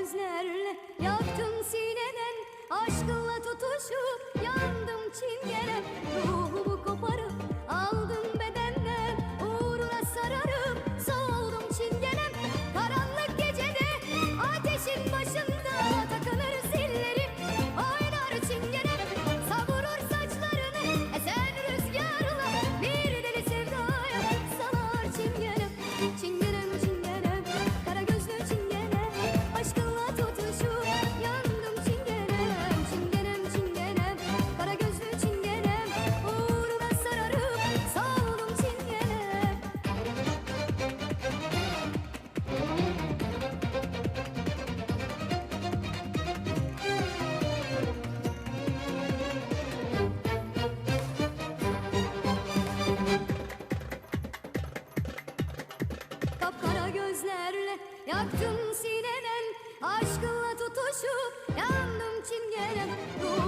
gözlerle Yaktım sineden aşkınla tutuşup yandım çiğ gözlerle Yaktım sinemen Aşkınla tutuşup yandım çingenem. Ruh